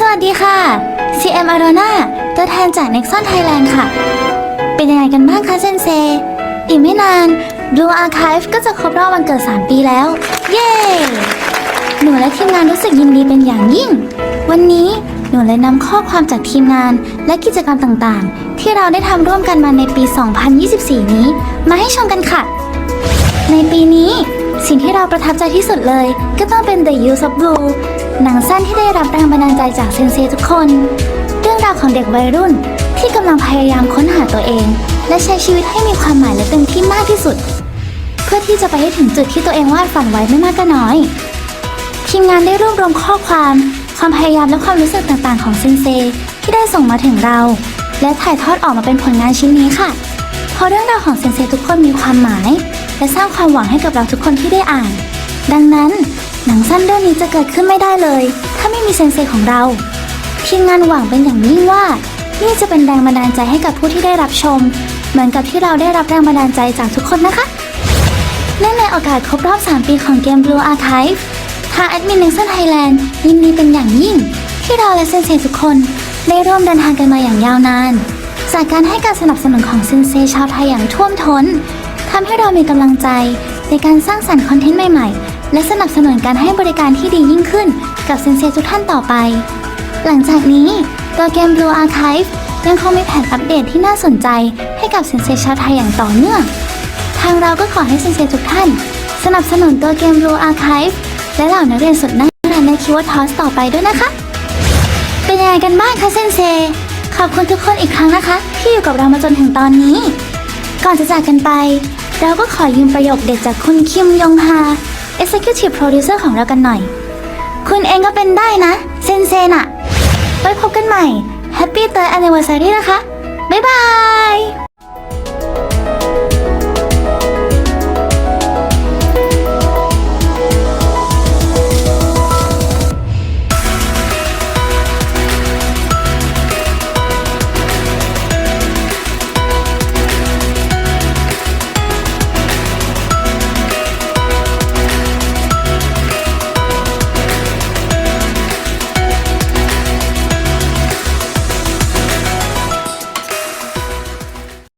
สวัสดีค่ะ CM Arona ตัวแทนจาก Nexon Thailand ค่ะ เป็นยังไงกันบ้างคะเซนเซ อีกไม่นาน Blue Archive ก็จะครบรอบวันเกิด 3 ปีแล้ว เย้ หนูและทีมงานรู้สึกยินดีเป็นอย่างยิ่ง วันนี้หนูเลยนำข้อความจากทีมงานและกิจกรรมต่างๆ ที่เราได้ทำร่วมกันมาในปี 2024 นี้ มาให้ชมกันค่ะ ในปีนี้ สิ่งที่เราประทับใจที่สุดเลย ก็ต้องเป็น The Use of Blue หนังสั้นที่ได้รับแรงบันดาลใจจากเซนเซทุกคน เรื่องราวของเด็กวัยรุ่นที่กำลังพยายามค้นหาตัวเอง และใช้ชีวิตให้มีความหมายและเต็มที่มากที่สุด เพื่อที่จะไปให้ถึงจุดที่ตัวเองวาดฝันไว้ไม่มากก็น้อย ทีมงานได้รวบรวมข้อความ ความพยายามและความรู้สึกต่างๆ ของเซนเซที่ได้ส่งมาถึงเรา และถ่ายทอดออกมาเป็นผลงานชิ้นนี้ค่ะเพราะเรื่องราวของเซนเซทุกคนมีความหมาย และสร้างความหวังให้กับเราทุกคนที่ได้อ่าน ดังนั้น หนังสั้นเรื่องนี้จะเกิดขึ้นไม่ได้เลย ถ้าไม่มีเซนเซของเรา ทีมงานหวังเป็นอย่างยิ่งว่า นี่จะเป็นแรงบันดาลใจให้กับผู้ที่ได้รับชม เหมือนกับที่เราได้รับแรงบันดาลใจจากทุกคนนะคะ และในโอกาสครบรอบ 3 ปีของเกม Blue Archive ทางแอดมิน Nexon Thailand ยินดีเป็นอย่างยิ่ง ที่เราและเซนเซทุกคนได้ร่วมเดินทางกันมาอย่างยาวนาน จากการให้การสนับสนุนของเซนเซชาวไทยอย่างท่วมท้นทำให้เรามีกำลังใจในการสร้างสรรค์คอนเทนต์ใหม่ๆ และสนับสนุนการให้บริการที่ดียิ่งขึ้นกับเซนเซทุกท่านต่อไป หลังจากนี้ตัวเกม Blue Archive ยังคงมีแผนอัปเดตที่น่าสนใจให้กับเซนเซชาวไทยอย่างต่อเนื่อง ทางเราก็ขอให้เซนเซทุกท่าน สนับสนุนตัวเกม Blue Archive และเหล่านักเรียนสุดน่ารักในคิวทอสต่อไปด้วยนะคะ เป็นยังไงกันบ้างคะเซนเซ ขอบคุณทุกคนอีกครั้งนะคะ ที่อยู่กับเรามาจนถึงตอนนี้ ก่อนจะจากกันไป เราก็ขอยืมประโยคเด็ดจากคุณคิมยองฮา Executive Producer ของเรากันหน่อย คุณเองก็เป็นได้นะ เซนเซน่ะไว้พบกันใหม่ Happy Third Anniversary นะคะ บ๊ายบาย